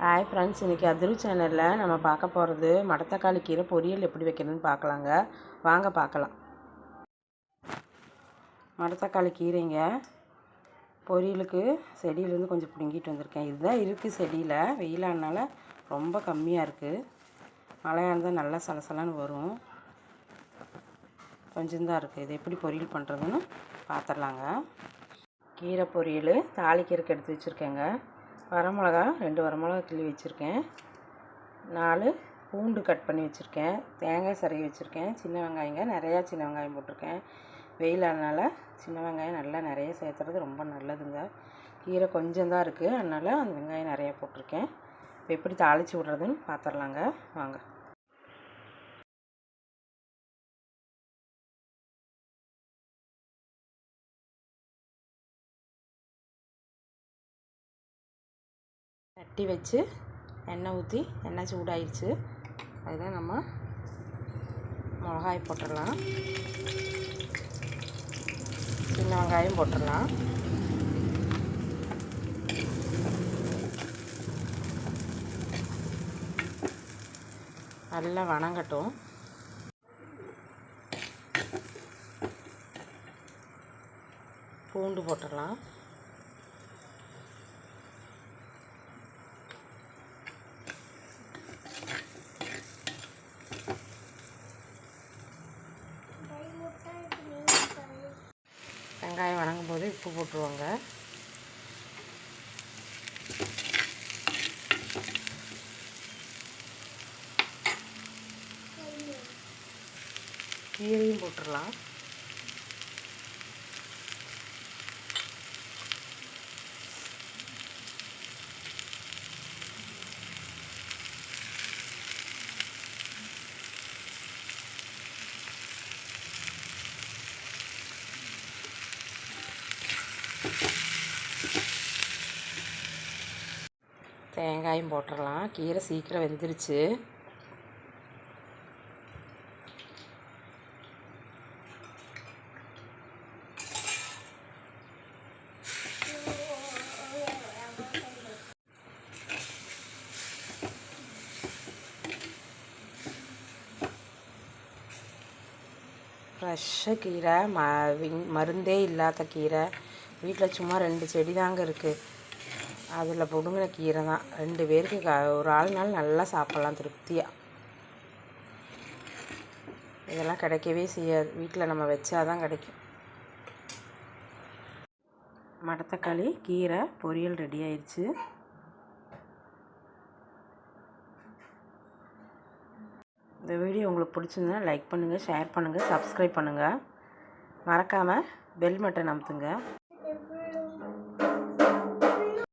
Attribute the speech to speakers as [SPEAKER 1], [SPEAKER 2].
[SPEAKER 1] Hi friends இன்றைக்கி அதிரு சேனலில் நம்ம பார்க்க போகிறது மடத்தக்காளி கீரை பொரியல் எப்படி வைக்கிறதுன்னு பார்க்கலாங்க. வாங்க பார்க்கலாம். மடத்தக்காளி கீரைங்க. பொரியலுக்கு செடியிலேருந்து கொஞ்சம் பிடுங்கிட்டு வந்திருக்கேன். இதுதான் இருக்குது செடியில். வெயிலானால ரொம்ப கம்மியாக இருக்குது மழையாக இருந்தால் நல்லா சலசலன்னு வரும். கொஞ்சம் தான் இருக்குது இது எப்படி பொரியல் பண்ணுறதுன்னு பார்த்துடலாங்க கீரை பொரியல் தாளிக்கீரைக்கு எடுத்து வச்சுருக்கேங்க. வரமிளகா ரெண்டு வரமிளகா கிள்ளி வச்சுருக்கேன். நாலு பூண்டு கட் பண்ணி வச்சுருக்கேன். தேங்காய் சரகி வச்சுருக்கேன். சின்ன வெங்காயங்க நிறையா சின்ன வெங்காயம் போட்டிருக்கேன். வெயிலானால சின்ன வெங்காயம் நல்லா நிறைய சேர்த்துறது ரொம்ப நல்லதுங்க. கீரை கொஞ்சம் தான் இருக்குது அதனால் அந்த வெங்காயம் நிறையா போட்டிருக்கேன். இப்போ எப்படி தாளித்து விட்றதுன்னு பார்த்துடலாங்க. வாங்க. தட்டி வச்சு எண்ணெய் ஊற்றி எண்ணெய் சூடாயிடுச்சு அதில் நம்ம மிளகாய் போட்டுடலாம். சின்ன வெங்காயம் போட்டுடலாம். நல்லா வணங்கட்டும். பூண்டு போட்டுடலாம். வெங்காயம் வணங்கும் போது உப்பு போட்டுருவாங்க. கீரையும் போட்டுடலாம் தேங்காயும் போட்டுடலாம் கீரை சீக்கிரம் வெந்துருச்சு. ஃப்ரெஷ்ஷு கீரை ம மருந்தே இல்லாத கீரை. வீட்டில் சும்மா ரெண்டு செடி தாங்க இருக்குது அதில் பிடுங்கின கீரை தான் ரெண்டு பேருக்கு க ஒரு ஆளுனால நல்லா சாப்பிட்லாம் திருப்தியாக இதெல்லாம் கிடைக்கவே செய்யாது. வீட்டில் நம்ம வச்சா தான் கிடைக்கும். மடத்தக்காளி கீரை பொரியல் ரெடி ஆயிடுச்சு இந்த வீடியோ உங்களுக்கு பிடிச்சிருந்தா லைக் பண்ணுங்கள் ஷேர் பண்ணுங்கள் சப்ஸ்கிரைப் பண்ணுங்கள் மறக்காமல் பெல் மட்டன் அமுத்துங்க.